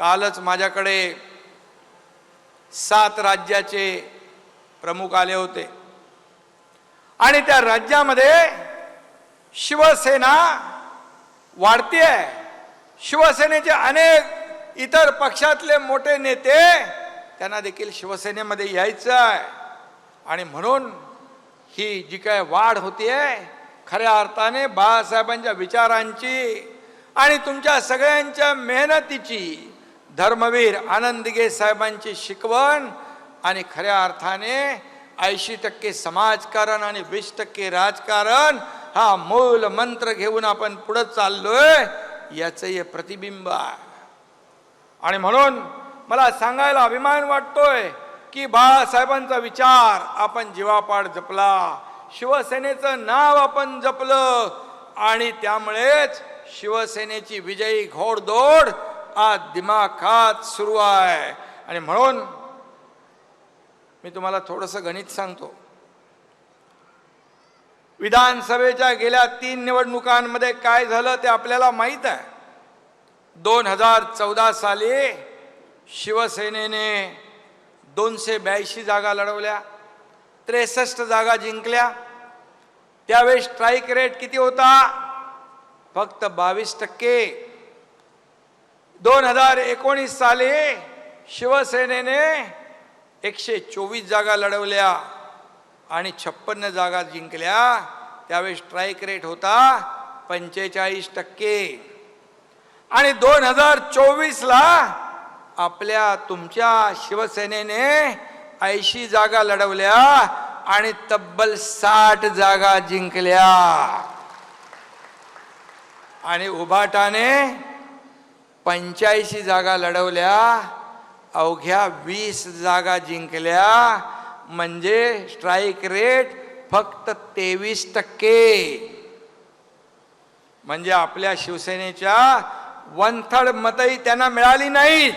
कालच माझ्याकडे सात राज्याचे प्रमुख आले होते. आणि त्या राज्यामध्ये शिवसेना वाढतीये. शिवसेनेचे अनेक इतर पक्षातले मोठे नेते त्यांना देखील शिवसेनेमध्ये यायचं आहे आणि म्हणून ही जी काय वाढ होती आहे खऱ्या अर्थाने बाळासाहेबांच्या विचारांची आणि तुमच्या सगळ्यांच्या मेहनतीची धर्मवीर आनंद साहेबांची शिकवण आणि खऱ्या अर्थाने ऐंशी टक्के समाजकारण आणि वीस टक्के राजकारण हा मूल मंत्र घेऊन आपण पुढे चाललोय याचं हे प्रतिबिंब आहे. आणि म्हणून मला सांगायला अभिमान वाटतोय की बाळासाहेबांचा विचार आपण जीवापाड जपला शिवसेनेचं नाव आपण जपलं आणि त्यामुळेच शिवसेनेची विजयी घोडदौड आज दिमाखात सुरू आहे. आणि म्हणून मी तुम्हाला थोडंसं गणित सांगतो. विधानसभेच्या गेल्या तीन निवडणुकांमध्ये काय झालं ते आपल्याला माहीत आहे. दोन हजार चौदा साली शिवसेनेने दोनशे ब्याऐंशी जागा लढवल्या त्रेसष्ट जागा जिंकल्या. त्यावेळेस स्ट्राईक रेट किती होता? फक्त बावीस टक्के. दोन हजार एकोणीस साली शिवसेनेने एकशे चोवीस जागा लढवल्या आणि छप्पन्न जागा जिंकल्या. त्यावेळेस स्ट्राईक रेट होता पंचेचाळीस टक्के. आणि दोन हजार चोवीसला आपल्या तुमच्या शिवसेनेने ऐंशी जागा लढवल्या आणि तब्बल साठ जागा जिंकल्या. आणि उभाटाने पंच्याऐंशी जागा लढवल्या अवघ्या वीस जागा जिंकल्या. म्हणजे स्ट्राईक रेट फक्त तेवीस टक्के. म्हणजे आपल्या शिवसेनेच्या वन थर्ड मतही त्यांना मिळाली नाहीत.